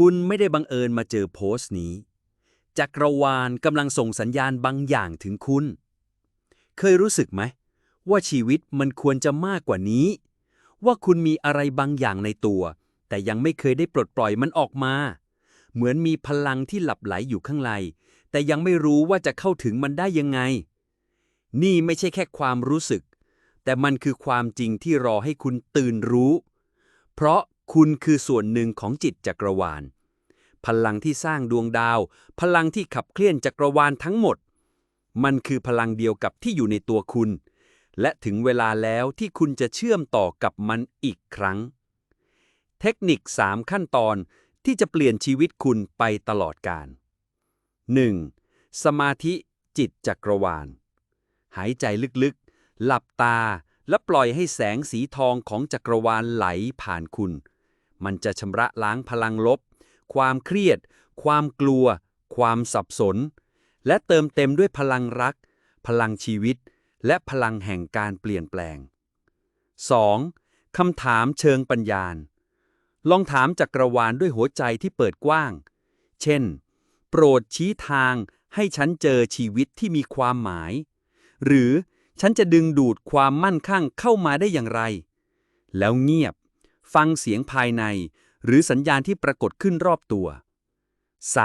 คุณไม่ได้บังเอิญมาเจอโพสต์นี้ จักรวาลกำลังส่งสัญญาณบางอย่างถึงคุณ เคยรู้สึกไหม ว่าชีวิตมันควรจะมากกว่านี้ ว่าคุณมีอะไรบางอย่างในตัว แต่ยังไม่เคยได้ปลดปล่อยมันออกมา เหมือนมีพลังที่หลับไหลอยู่ข้างใน แต่ยังไม่รู้ว่าจะเข้าถึงมันได้ยังไง นี่ไม่ใช่แค่ความรู้สึก แต่มันคือความจริงที่รอให้คุณตื่นรู้ เพราะ คุณคือส่วนหนึ่งของจิตจักรวาล พลังที่สร้างดวงดาว พลังที่ขับเคลื่อนจักรวาลทั้งหมด มันคือพลังเดียวกับที่อยู่ในตัวคุณ และถึงเวลาแล้วที่คุณจะเชื่อมต่อกับมันอีกครั้ง เทคนิค 3 ขั้นตอนที่จะเปลี่ยนชีวิตคุณไปตลอดกาล 1. สมาธิจิตจักรวาล หายใจลึกๆ หลับตาและปล่อยให้แสงสีทองของจักรวาลไหลผ่านคุณ มันจะชำระล้างพลังลบ ความเครียด ความกลัว ความสับสน และเติมเต็มด้วยพลังรัก พลังชีวิต และพลังแห่งการเปลี่ยนแปลง 2. คำถามเชิงปัญญาลองถามจักรวาลด้วยหัวใจที่เปิดกว้าง เช่น โปรดชี้ทางให้ฉันเจอชีวิตที่มีความหมาย หรือฉันจะดึงดูดความมั่นคั่งเข้ามาได้อย่างไร แล้วเงียบ ฟังเสียงภายใน หรือสัญญาณที่ปรากฏขึ้นรอบตัว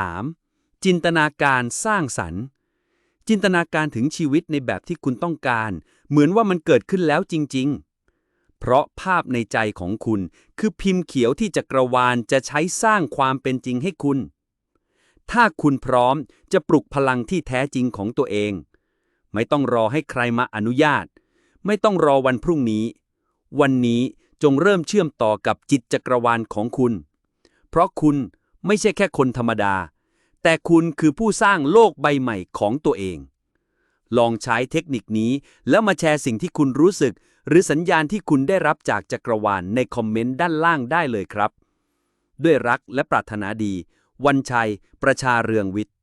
3. จินตนาการสร้างสรรค์ จินตนาการถึงชีวิตในแบบที่คุณต้องการ เหมือนว่ามันเกิดขึ้นแล้วจริง ๆ เพราะภาพในใจของคุณคือพิมพ์เขียวที่จักรวาลจะใช้สร้างความเป็นจริงให้คุณ ถ้าคุณพร้อมจะปลุกพลังที่แท้จริงของตัวเอง ไม่ต้องรอให้ใครมาอนุญาต ไม่ต้องรอวันพรุ่งนี้ วันนี้ จงเริ่มเชื่อมต่อกับจิตจักรวาลของคุณ เพราะคุณไม่ใช่แค่คนธรรมดา แต่คุณคือผู้สร้างโลกใบใหม่ของตัวเอง ลองใช้เทคนิคนี้แล้วมาแชร์สิ่งที่คุณรู้สึก หรือสัญญาณที่คุณได้รับจากจักรวาลในคอมเมนต์ด้านล่างได้เลยครับ ด้วยรักและปรารถนาดี วันชัย ประชาเรืองวิทย์